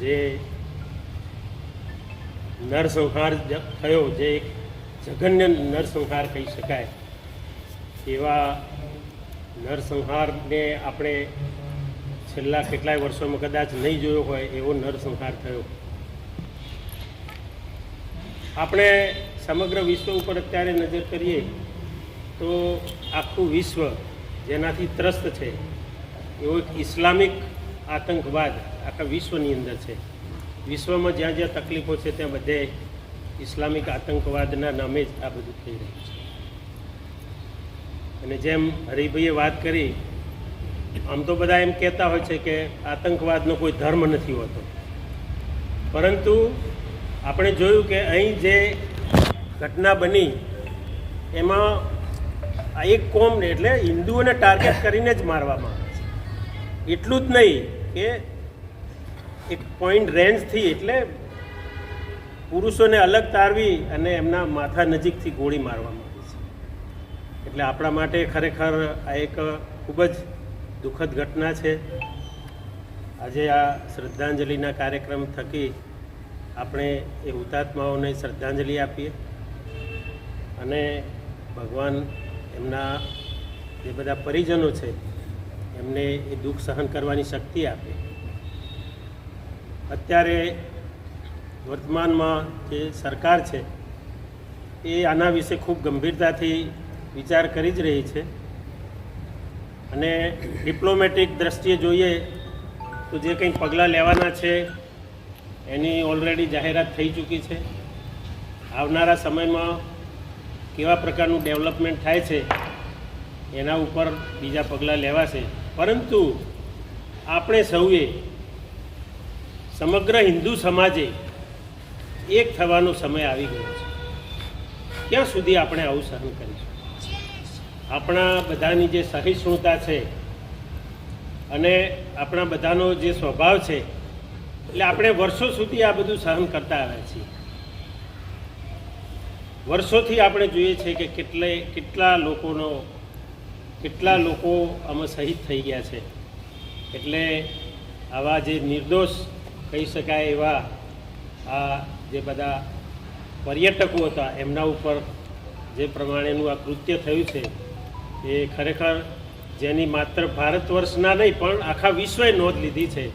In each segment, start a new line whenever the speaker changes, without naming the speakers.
જે નરસંહાર થયો, જે એક જઘન્ય નરસંહાર કહી શકાય. એવા નરસંહારને આપણે છેલ્લા કેટલાય વર્ષોમાં કદાચ નહીં જોયો હોય, એવો નરસંહાર થયો. આપણે સમગ્ર વિશ્વ ઉપર અત્યારે નજર કરીએ, તો આખું વિશ્વ જેનાથી ત્રસ્ત છે, એવો એક ઇસ્લામિક આતંકવાદ આખા વિશ્વની અંદર છે. વિશ્વમાં જ્યાં જ્યાં તકલીફો છે, ત્યાં બધે ઇસ્લામિક આતંકવાદના નામે જ આ બધું થઈ રહ્યું છે. અને જેમ હરિભાઈએ વાત કરી, આમ તો બધા એમ કહેતા હોય છે કે આતંકવાદનો કોઈ ધર્મ નથી હોતો. પરંતુ આપણે જોયું કે અહીં જે ઘટના બની, એમાં આ એક કોમને એટલે હિન્દુઓને ટાર્ગેટ કરીને જ મારવામાં આવે છે. એટલું જ નહીં કે એક પોઈન્ટ રેન્જથી એટલે પુરુષોને અલગ તારવી અને એમના માથા નજીકથી ગોળી મારવામાં આવી છે. એટલે આપણા માટે ખરેખર આ એક ખૂબ જ દુઃખદ ઘટના છે. આજે આ શ્રદ્ધાંજલિના કાર્યક્રમ થકી આપણે એ હુતાત્માઓને શ્રદ્ધાંજલિ આપીએ અને ભગવાન એમના જે બધા પરિજનો છે એમને એ દુઃખ સહન કરવાની શક્તિ આપે. અત્યારે વર્તમાનમાં જે સરકાર છે, એ આના વિશે ખૂબ ગંભીરતાથી વિચાર કરી જ રહી છે. અને ડિપ્લોમેટિક દ્રષ્ટિએ જોઈએ તો જે કંઈ પગલાં લેવાના છે, એની ઓલરેડી જાહેરાત થઈ ચૂકી છે. આવનારા સમયમાં કેવા પ્રકારનું ડેવલપમેન્ટ થાય છે, એના ઉપર બીજા પગલાં લેવાશે. પરંતુ આપણે સૌએ સમગ્ર હિન્દુ સમાજે એક થવાનો સમય આવી ગયો છે. ક્યાં સુધી આપણે આવું સહન કરીશું? આપણા બધાની જે સહિષ્ણુતા છે અને આપણા બધાનો જે સ્વભાવ છે, એટલે આપણે વર્ષો સુધી આ બધું સહન કરતા આવ્યા છીએ. વર્ષોથી આપણે જોઈએ છે કે કેટલે, કેટલા લોકોનો, કેટલા લોકો આમાં શહીદ થઈ ગયા છે. એટલે આવા જે નિર્દોષ કહી શકાય એવા આ જે બધા પર્યટકો હતા એમના ઉપર જે પ્રમાણેનું આ કૃત્ય થયું છે એ ખરેખર જેની માત્ર ભારત વર્ષના નહીં પણ આખા વિશ્વએ નોંધ લીધી છે.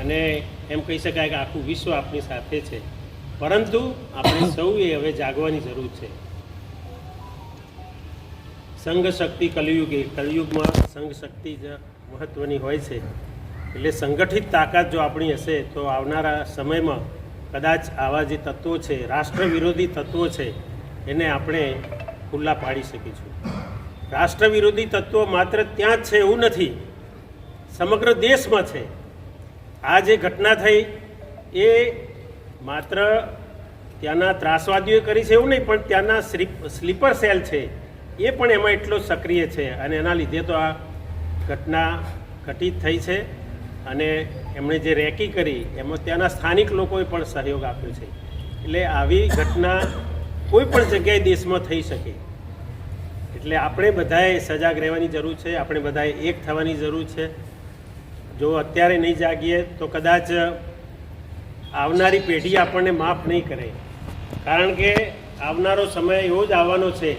અને એમ કહી શકાય કે આખું વિશ્વ આપણી સાથે છે. પરંતુ આપણે સૌએ હવે જાગવાની જરૂર છે. સંઘ શક્તિ કલયુગે કલયુગમાં સંઘ શક્તિ જ મહત્ત્વની હોય છે. એટલે સંગઠિત તાકાત જો આપણી હશે, તો આવનારા સમયમાં કદાચ આવા જે તત્વો છે રાષ્ટ્ર વિરોધી તત્વો છે, એને આપણે ખુલ્લા પાડી શકીશું. રાષ્ટ્ર વિરોધી તત્વો માત્ર ત્યાં જ છે એવું નથી. સમગ્ર દેશમાં છે. આ જે ઘટના થઈ, એ માત્ર ત્યાંના ત્રાસવાદીઓએ કરી છે એવું નહીં, પણ ત્યાંના સ્લીપર સેલ છે. એ પણ એમાં એટલો સક્રિય છે અને એના લીધે તો આ ઘટના ઘટિત થઈ છે. અને એમણે જે રેકી કરી, એમાં ત્યાંના સ્થાનિક લોકોએ પણ સહયોગ આપ્યો છે. એટલે આવી ઘટના કોઈ પણ જગ્યાએ દેશમાં થઈ શકે. એટલે આપણે બધાએ સજાગ રહેવાની જરૂર છે, આપણે બધાએ એક થવાની જરૂર છે. જો અત્યારે નહીં જાગીએ, તો કદાચ આવનારી પેઢી આપણને માફ નહીં કરે. કારણ કે આવનારો સમય એવો જ આવવાનો છે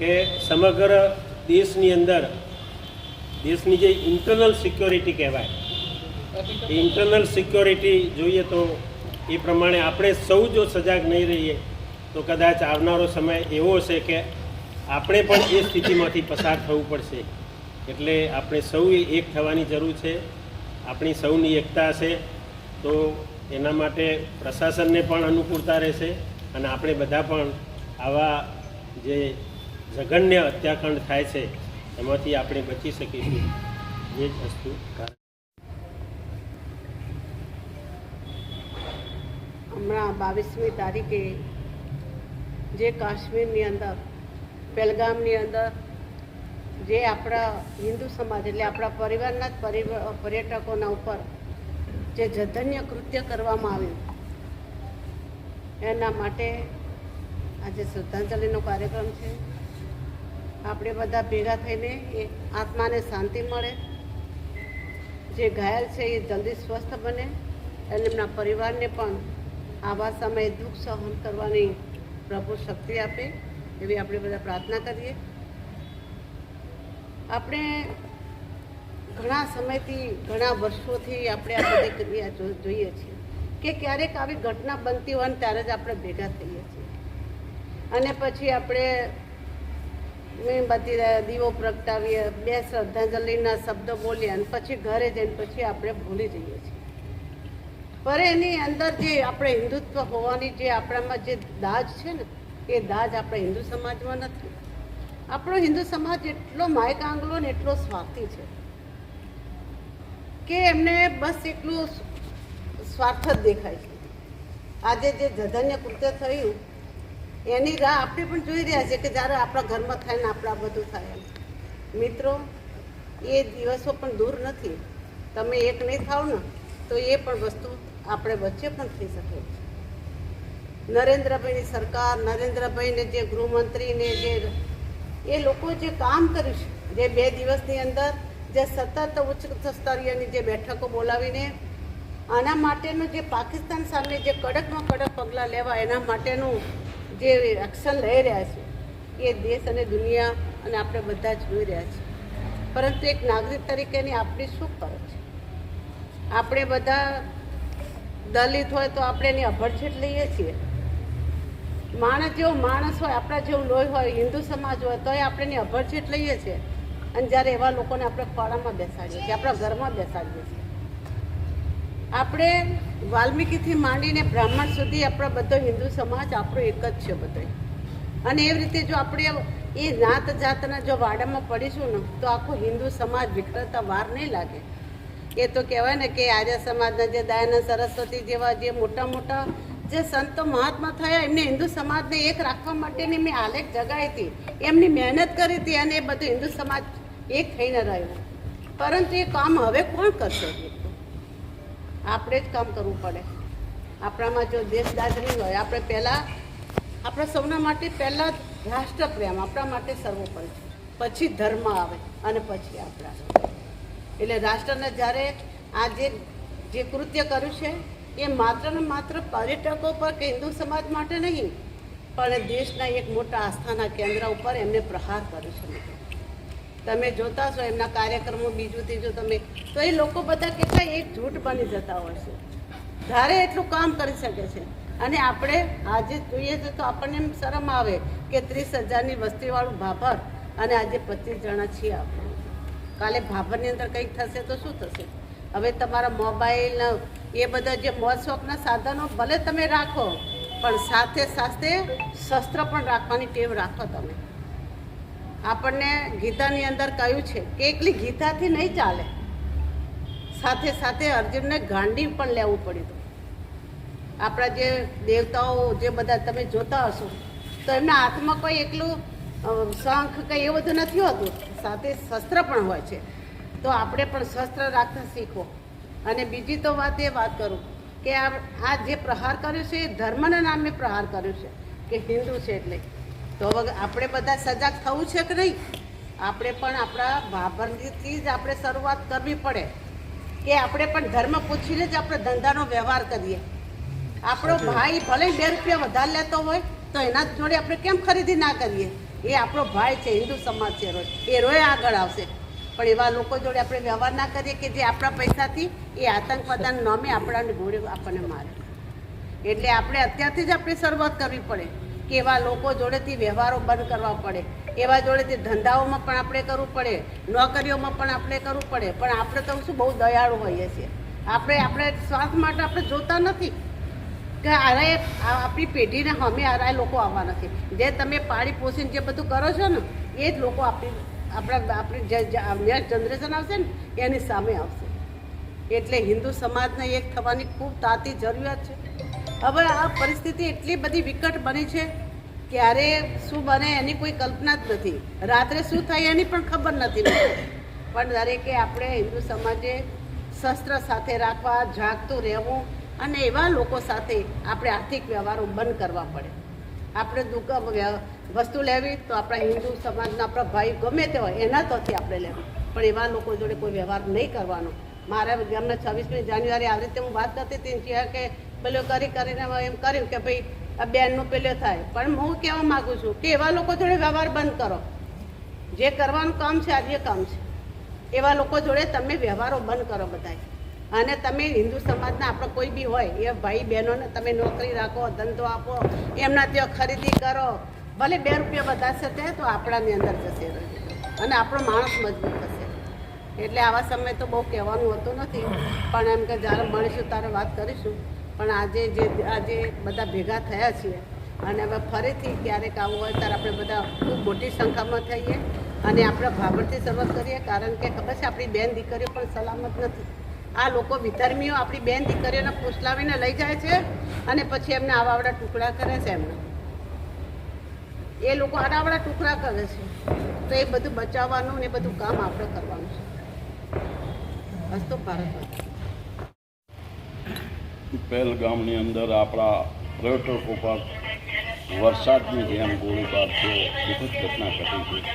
કે સમગ્ર દેશની અંદર, દેશની જે ઇન્ટરનલ સિક્યોરિટી કહેવાય ઇન્ટરનલ સિક્યોરિટી જોઈએ તો એ પ્રમાણે આપણે સૌ જો સજાગ નહીં રહીએ, તો કદાચ આવનારો સમય એવો હશે કે આપણે પણ એ સ્થિતિમાંથી પસાર થવું પડશે. એટલે આપણે સૌએ એક થવાની જરૂર છે. આપણી સૌની એકતા હશે, તો એના માટે પ્રશાસનને પણ અનુકૂળતા રહેશે અને આપણે બધા પણ આવા જે જઘન્ય હત્યાકાંડ થાય છે, એમાંથી આપણે બચી શકીશું. એ જ વસ્તુ.
હમણાં બાવીસમી તારીખે જે કાશ્મીરની અંદર, પહેલગામની અંદર જે આપણા હિન્દુ સમાજ એટલે આપણા પરિવારના જ પર્યટકોના ઉપર જે જધન્ય કૃત્ય કરવામાં આવ્યું, એના માટે આજે શ્રદ્ધાંજલિનો કાર્યક્રમ છે. આપણે બધા ભેગા થઈને એ આત્માને શાંતિ મળે. જે ઘાયલ છે એ જલ્દી સ્વસ્થ બને અને એમના પરિવારને પણ આવા સમયે દુઃખ સહન કરવાની પ્રભુ શક્તિ આપે એવી આપણે બધા પ્રાર્થના કરીએ. આપણે ઘણા સમયથી, ઘણા વર્ષોથી આપણે આ બધી જોઈએ છીએ કે ક્યારેક આવી ઘટના બનતી હોય ને ત્યારે જ આપણે ભેગા થઈએ છીએ. અને પછી આપણે મીણબત્તી દીવો પ્રગટાવીએ, બે શ્રદ્ધાંજલિના શબ્દો બોલીએ અને પછી ઘરે જઈને પછી આપણે ભૂલી જઈએ છીએ. પર એની અંદર જે આપણે હિન્દુત્વ હોવાની જે આપણામાં જે દાજ છે ને, એ દાજ આપણા હિન્દુ સમાજમાં નથી. આપણો હિન્દુ સમાજ એટલો માયક આંગલો ને એટલો સ્વાર્થી છે કે એમને બસ એટલું સ્વાર્થ જ દેખાય છે. આજે જે જધન્ય કૃત્ય થયું, એની રાહ આપણે પણ જોઈ રહ્યા છે કે જ્યારે આપણા ઘરમાં થાય ને આપણા બધું થાય મિત્રો, એ દિવસો પણ દૂર નથી. તમે એક નહીં થાવ ને, તો એ પણ વસ્તુ આપણે વચ્ચે પણ થઈ શકે. છે નરેન્દ્રભાઈની સરકાર, નરેન્દ્રભાઈને જે ગૃહમંત્રીને જે એ લોકો જે કામ કર્યું છે, જે બે દિવસની અંદર જે સતત ઉચ્ચ સ્તરીયની જે બેઠકો બોલાવીને, આના માટેનું જે પાકિસ્તાન સામે જે કડકમાં કડક પગલાં લેવા એના માટેનું જે એક્શન લઈ રહ્યા છે, એ દેશ અને દુનિયા અને આપણે બધા જ જોઈ રહ્યા છીએ. પરંતુ એક નાગરિક તરીકેની આપણી શું ફરજ છે? આપણે બધા દલિત હોય તો આપણે એની અભડછેટ લઈએ છીએ. માણસ જેવો માણસ હોય, આપણા જેવું લોહી હોય, હિન્દુ સમાજ હોય, તોય આપણે એની અભડછેટ લઈએ છીએ. અને જ્યારે એવા લોકોને આપણે ખોળામાં બેસાડીએ છીએ, આપણા ઘરમાં બેસાડીએ છીએ. આપણે વાલ્મીકીથી માંડીને બ્રાહ્મણ સુધી આપણો બધો હિન્દુ સમાજ આપણો એક જ છે બધો. અને એવી રીતે જો આપણે એ નાત જાતના જો વાડામાં પડીશું ને, તો આખો હિન્દુ સમાજ વિખરતા વાર નહીં લાગે. એ તો કહેવાય ને કે આર્ય સમાજના જે દયાનંદ સરસ્વતી જેવા જે મોટા મોટા જે સંતો મહાત્મા થયા, એમને હિન્દુ સમાજને એક રાખવા માટેની મેં આલેખ જગાવી હતી. એમની મહેનત કરી હતી અને એ બધું હિન્દુ સમાજ એક થઈને રહ્યો. પરંતુ એ કામ હવે કોણ કરશે? આપણે જ કામ કરવું પડે. આપણામાં જો દેશદાજ નહીં હોય, આપણે પહેલાં, આપણા સૌના માટે પહેલાં રાષ્ટ્રપ્રેમ આપણા માટે સર્વોપરી. પછી ધર્મ આવે અને પછી આપણા. એટલે રાષ્ટ્રને જ્યારે આ જે કૃત્ય કર્યું છે, એ માત્ર ને માત્ર પર્યટકો પર કે હિન્દુ સમાજ માટે નહીં, પણ દેશના એક મોટા આસ્થાના કેન્દ્ર ઉપર એમને પ્રહાર કર્યો છે મિત્રો. તમે જોતા છો એમના કાર્યક્રમો બીજું ત્રીજું તમે, તો એ લોકો બધા કેટલા એક જૂઠ બની જતા હોય છે. ધારે એટલું કામ કરી શકે છે. અને આપણે આજે જોઈએ છે તો આપણને એમ શરમ આવે કે ત્રીસ હજારની વસ્તીવાળું ભાભર અને આજે પચીસ જણા છીએ આપણે. કાલે ભાભરની અંદર કંઈક થશે તો શું થશે? હવે તમારા મોબાઈલ, એ બધા જે મોજ શોખના સાધનો, ભલે તમે રાખો, પણ સાથે સાથે શસ્ત્ર પણ રાખવાની ટેવ રાખો તમે. આપણને ગીતાની અંદર કહ્યું છે કે એકલી ગીતાથી નહીં ચાલે. સાથે સાથે અર્જુનને ગાંડી પણ લેવું પડ્યું હતું. આપણા જે દેવતાઓ, જે બધા તમે જોતા હશો, તો એમના હાથમાં કોઈ એકલું શંખ કંઈ એ બધું નથી હોતું. સાથે શસ્ત્ર પણ હોય છે. તો આપણે પણ શસ્ત્ર રાખતા શીખો. અને બીજી તો વાત એ વાત કરું કે આ આ જે પ્રહાર કર્યો છે એ ધર્મના નામે પ્રહાર કર્યો છે કે હિન્દુ છે એટલે. તો હવે આપણે બધા સજાગ થવું છે કે નહીં? આપણે પણ આપણા ભાભરથી જ આપણે શરૂઆત કરવી પડે. કે આપણે પણ ધર્મ પૂછીને જ આપણે ધંધાનો વ્યવહાર કરીએ. આપણો ભાઈ ભલે બે રૂપિયા વધારે લેતો હોય તો એના જોડે આપણે કેમ ખરીદી ના કરીએ? એ આપણો ભાઈ છે, હિન્દુ સમાજ છે રોજ. એ રોય આગળ આવશે. પણ એવા લોકો જોડે આપણે વ્યવહાર ના કરીએ કે જે આપણા પૈસાથી એ આતંકવાદના નામે આપણાને ઘોડે આપણને મારે. એટલે આપણે અત્યારથી જ આપણે શરૂઆત કરવી પડે કે એવા લોકો જોડેથી વ્યવહારો બંધ કરવા પડે. એવા જોડેથી ધંધાઓમાં પણ આપણે કરવું પડે, નોકરીઓમાં પણ આપણે કરવું પડે. પણ આપણે તો શું બહુ દયાળુ હોઈએ છીએ. આપણે આપણે શ્વાસ માટે આપણે જોતા નથી. કે અરે આપણી પેઢીને અમે આરા લોકો આવવા નથી. જે તમે પાળી પોષીને જે બધું કરો છો ને, એ જ લોકો આપણી, આપણા, આપણી જે નેક્સ્ટ જનરેશન આવશે ને, એની સામે આવશે. એટલે હિન્દુ સમાજને એક થવાની ખૂબ તાતી જરૂરિયાત છે. હવે આ પરિસ્થિતિ એટલી બધી વિકટ બની છે, ક્યારે શું બને એની કોઈ કલ્પના જ નથી. રાત્રે શું થાય એની પણ ખબર નથી પણ દરેકે આપણે હિન્દુ સમાજે શસ્ત્ર સાથે રાખવા, જાગતું રહેવું અને એવા લોકો સાથે આપણે આર્થિક વ્યવહારો બંધ કરવા પડે. આપણે દુઃખ વસ્તુ લેવી તો આપણા હિન્દુ સમાજના આપણા ભાઈ ગમે તે હોય, એના તરફથી આપણે લેવું. પણ એવા લોકો જોડે કોઈ વ્યવહાર નહીં કરવાનો. મારા ગામના છવ્વીસમી જાન્યુઆરી આવી રીતે હું વાત કરતી હતી ત્યાં કે પેલો કરી કરીને એમ કર્યું કે ભાઈ આ બેનનું પેલું થાય. પણ હું કહેવા માગું છું કે એવા લોકો જોડે વ્યવહાર બંધ કરો. જે કરવાનું કામ છે, આજે કામ છે. એવા લોકો જોડે તમે વ્યવહારો બંધ કરો બધાય. અને તમે હિન્દુ સમાજના આપણો કોઈ બી હોય, એ ભાઈ બહેનોને તમે નોકરી રાખો, ધંધો આપો એમના ત્યાં ખરીદી કરો, ભલે બે રૂપિયા વધારશે તે, તો આપણાની અંદર જશે. અને આપણો માણસ મજબૂત થશે એટલે આવા સમય તો બહુ કહેવાનું હોતું નથી. પણ એમ કે જ્યારે મળીશું ત્યારે વાત કરીશું. પણ આજે જે, આજે બધા ભેગા થયા છીએ. અને હવે ફરીથી ક્યારેક આવું હોય ત્યારે આપણે બધા ખૂબ મોટી સંખ્યામાં થઈએ. અને આપણે ભાભરથી શરૂઆત કરીએ, કારણ કે ખબર છે, આપણી બેન દીકરીઓ પણ સલામત નથી. આ લોકો વિધર્મીઓ આપણી બેન દીકરીઓને ફૂસલાવીને લઈ જાય છે અને પછી એમને આવાવડા ટુકડા કરે છે એમને. એ લોકો આડાવડા ટુકડા કરે છે. તો એ બધું બચાવવાનું ને બધું કામ આપણે કરવાનું છે. બસ તો ભારત
પહેલગામની અંદર આપણા પર્યટકો પર વરસાદની જેમ ગોળીબાર છે દુઃખદ ઘટના ઘટી છે.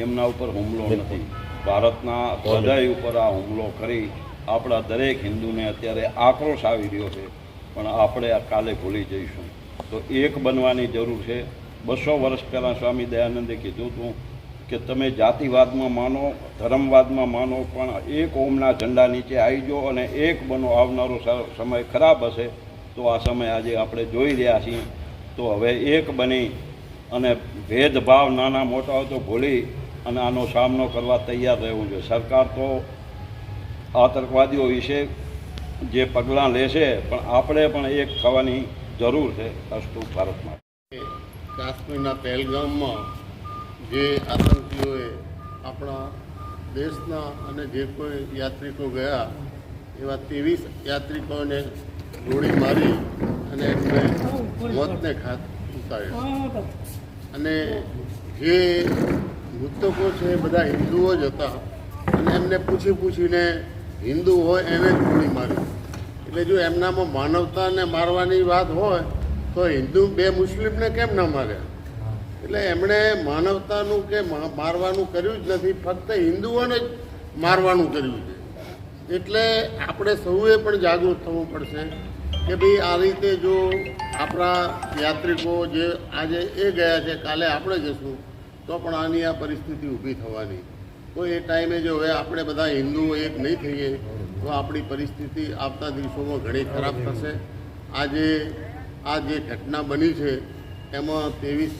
એમના ઉપર હુમલો નથી. ભારતના હૃદય ઉપર આ હુમલો કરી આપણા દરેક હિન્દુને અત્યારે આક્રોશ આવી રહ્યો છે, પણ આપણે આ કાલે ભૂલી જઈશું. તો એક બનવાની જરૂર છે. બસો વર્ષ પહેલાં સ્વામી દયાનંદે કીધું હતું કે તમે જાતિવાદમાં માનો, ધર્મવાદમાં માનો, પણ એક ઓમના ઝંડા નીચે આવી જાઓ અને એક બનો આવનારો સમય ખરાબ હશે, તો આ સમય આજે આપણે જોઈ રહ્યા છીએ. તો હવે એક બની અને ભેદભાવ નાના મોટા તો ભૂલી અને આનો સામનો કરવા તૈયાર રહેવું જોઈએ. સરકાર તો આતંકવાદીઓ વિશે જે પગલાં લેશે, પણ આપણે પણ એક થવાની જરૂર છે અસ્તુ ભારતમાં.
કાશ્મીરના પહેલગામમાં જે આતંકીઓએ આપણા દેશના અને જે કોઈ યાત્રિકો ગયા, એવા ત્રેવીસ યાત્રિકોને ગોળી મારી અને એમને મોતને ખાત ઉતાર્યા. અને જે મૃતકો છે એ બધા હિન્દુઓ જ હતા. અને એમને પૂછી પૂછીને હિન્દુ હોય એને જ ગોળી મારી. એટલે જો એમનામાં માનવતાને મારવાની વાત હોય, તો હિન્દુ બે મુસ્લિમને કેમ ના માર્યા? એટલે એમણે માનવતાનું કે મારવાનું કર્યું જ નથી, ફક્ત હિન્દુઓને જ મારવાનું કર્યું છે. એટલે આપણે સૌએ પણ જાગૃત થવું પડશે કે ભાઈ આ રીતે જો આપણા યાત્રિકો જે આજે એ ગયા છે, કાલે આપણે જશું, તો પણ આની આ પરિસ્થિતિ ઊભી થવાની. તો એ ટાઈમે જો હવે આપણે બધા હિન્દુઓ એક નહીં થઈએ, તો આપણી પરિસ્થિતિ આવતા દિવસોમાં ઘણી ખરાબ થશે. આજે આ જે ઘટના બની છે, એમાં ત્રેવીસ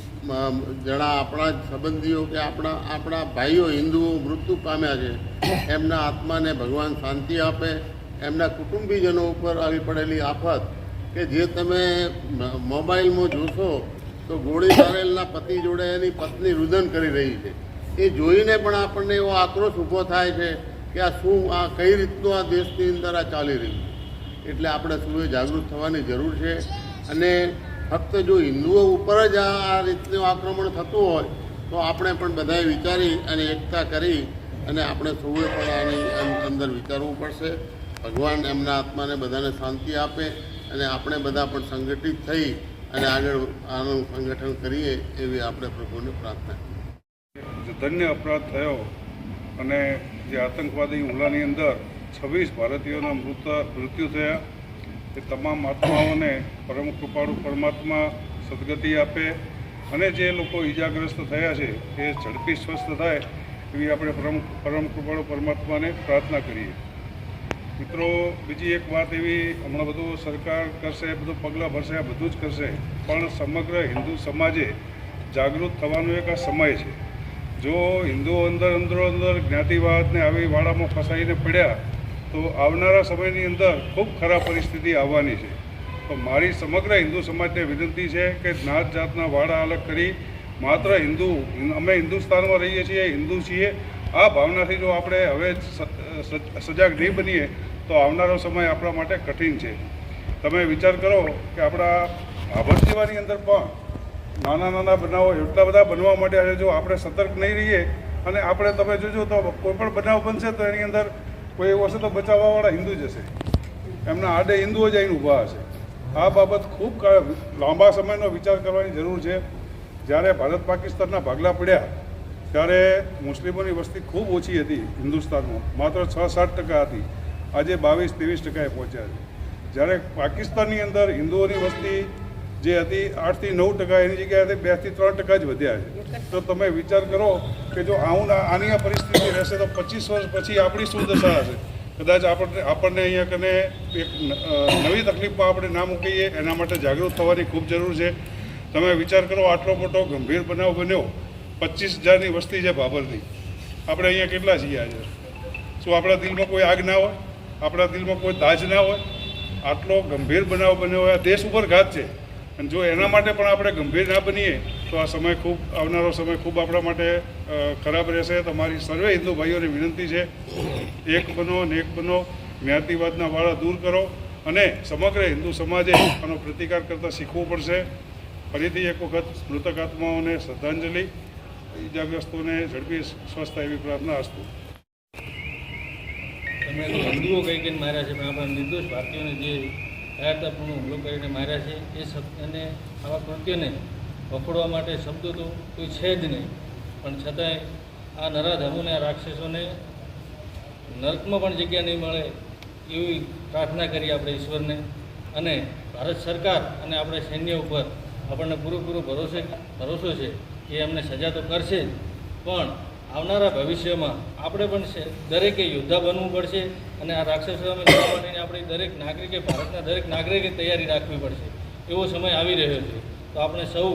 જણા આપણા જ સંબંધીઓ કે આપણા આપણા ભાઈઓ હિન્દુઓ મૃત્યુ પામ્યા છે. એમના આત્માને ભગવાન શાંતિ આપે. એમના કુટુંબીજનો ઉપર આવી પડેલી આફત કે જે તમે મોબાઈલમાં જોશો, તો ગોળી મારેલના પતિ જોડે એની પત્ની રુદન કરી રહી છે. એ જોઈને પણ આપણને એવો આક્રોશ ઊભો થાય છે કે આ શું, આ કઈ રીતનું આ દેશની અંદર આ ચાલી રહ્યું એટલે આપણે સૌએ જાગૃત થવાની જરૂર છે. અને ફક્ત જો હિન્દુઓ ઉપર જ આ રીતનું આક્રમણ થતું હોય, તો આપણે પણ બધાએ વિચારી અને એકતા કરી અને આપણે સૌએ પણ આની અંદર વિચારવું પડશે. ભગવાન એમના આત્માને બધાને શાંતિ આપે અને આપણે બધા પણ સંગઠિત થઈ અને આગળ આનું સંગઠન કરીએ એવી આપણે પ્રભુને પ્રાર્થના
જે ધન્ય અપરાધ થયો અને જે આતંકવાદી હુમલાની અંદર છવ્વીસ ભારતીયોના મૃત મૃત્યુ થયા. એ તમામ આત્માઓને પરમ કૃપાળુ પરમાત્મા સદગતિ આપે અને જે લોકો ઈજાગ્રસ્ત થયા છે એ ઝડપી સ્વસ્થ થાય એવી આપણે પરમ પરમ કૃપાળુ પરમાત્માને પ્રાર્થના કરીએ. મિત્રો, બીજી એક વાત એવી, હમણાં બધું સરકાર કરશે, બધું પગલાં ભરશે બધું જ કરશે, પણ સમગ્ર હિન્દુ સમાજે જાગૃત થવાનો એક આ સમય છે. જો હિન્દુઓ અંદર અંદરો અંદર જ્ઞાતિવાદને આવી વાડામાં ફસાઈને પડ્યા, તો આવનારા સમયની અંદર ખૂબ ખરાબ પરિસ્થિતિ આવવાની છે. તો મારી સમગ્ર હિન્દુ સમાજને વિનંતી છે કે જ્ઞાત જાતના વાડા અલગ કરી, માત્ર હિન્દુ, અમે હિન્દુસ્તાનમાં રહીએ છીએ, હિન્દુ છીએ, આ ભાવનાથી જો આપણે હવે સજાગ નહીં બનીએ, તો આવનારો સમય આપણા માટે કઠિન છે. તમે વિચાર કરો કે આપણા ભાભર અંદર પણ નાના નાના બનાવો, એટલા બધા બનવા માટે જો આપણે સતર્ક નહીં રહીએ અને આપણે તમે જોજો તો કોઈ પણ બનાવ બનશે તો એની અંદર કોઈ એવું હશે તો બચાવવાવાળા હિન્દુ જ હશે. એમના આડે હિન્દુઓ જ આવીને ઊભા હશે. આ બાબત ખૂબ લાંબા સમયનો વિચાર કરવાની જરૂર છે. જ્યારે ભારત પાકિસ્તાનના ભાગલા પડ્યા, ત્યારે મુસ્લિમોની વસ્તી ખૂબ ઓછી હતી હિન્દુસ્તાનમાં. માત્ર છ સાત ટકા હતી. આજે બાવીસ ત્રેવીસ ટકાએ પહોંચ્યા છે. જ્યારે પાકિસ્તાનની અંદર હિન્દુઓની વસ્તી જે હતી આઠથી નવ ટકા એની જગ્યાએ બેથી ત્રણ ટકા જ વધ્યા છે. તો તમે વિચાર કરો કે જો આવું આની આ પરિસ્થિતિ રહેશે તો પચીસ વર્ષ પછી આપણી શું દશા હશે? કદાચ આપણને આપણને અહીંયા કને એક નવી તકલીફમાં આપણે ના મૂકીએ, એના માટે જાગૃત થવાની ખૂબ જરૂર છે. તમે વિચાર કરો આટલો મોટો ગંભીર બનાવ બન્યો, પચીસ હજારની વસ્તી છે બાબરની આપણે અહીંયા કેટલા છીએ આજે? શું આપણા દિલમાં કોઈ આગ ના હોય? આપણા દિલમાં કોઈ દાજ ના હોય? આટલો ગંભીર બનાવ બન્યો હોય, આ દેશ ઉપર ઘાત છે. અને જો એના માટે પણ આપણે ગંભીર ના બનીએ, તો આ સમય ખૂબ, આવનારો સમય ખૂબ આપણા માટે ખરાબ રહેશે. તમારી સર્વે હિન્દુ ભાઈઓને વિનંતી છે, એક બનો ને એક બનો, જ્ઞાતિવાદના વાળા દૂર કરો અને સમગ્ર હિન્દુ સમાજે આનો પ્રતિકાર કરતાં શીખવું પડશે. ફરીથી એક વખત મૃતક આત્માઓને શ્રદ્ધાંજલિ. ઈજાગ્રસ્તોને ઝડપી સ્વસ્થ એવી પ્રાર્થના હસ્તુ
હિન્દુઓ કઈ કઈને માર્યા છે પણ આપણા નિર્દોષ ભારતીયોને જે કાયરતાપૂર્ણ હુમલો કરીને માર્યા છે, એ અને આવા કૃત્યને પકડવા માટે શબ્દો તો કોઈ છે જ નહીં. પણ છતાંય આ નરાધમોને આ રાક્ષસોને નર્કમાં પણ જગ્યા નહીં મળે એવી પ્રાર્થના કરી આપણે ઈશ્વરને. અને ભારત સરકાર અને આપણે સૈન્ય ઉપર આપણને પૂરેપૂરો ભરોસે, ભરોસો છે કે એમને સજા તો કરશે જ. પણ આવનારા ભવિષ્યમાં આપણે પણ દરેકે યોદ્ધા બનવું પડશે અને આ રાક્ષસો સામે લડવા માટેની આપણે દરેક નાગરિકે, ભારતના દરેક નાગરિકે તૈયારી રાખવી પડશે. એવો સમય આવી રહ્યો છે. તો આપણે સૌ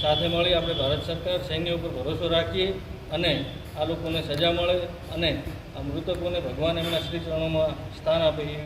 સાથે મળી આપણે ભારત સરકાર સૈન્ય ઉપર ભરોસો રાખીએ અને આ લોકોને સજા મળે અને આ મૃતકોને ભગવાન એમના શ્રી ચરણોમાં સ્થાન આપે એ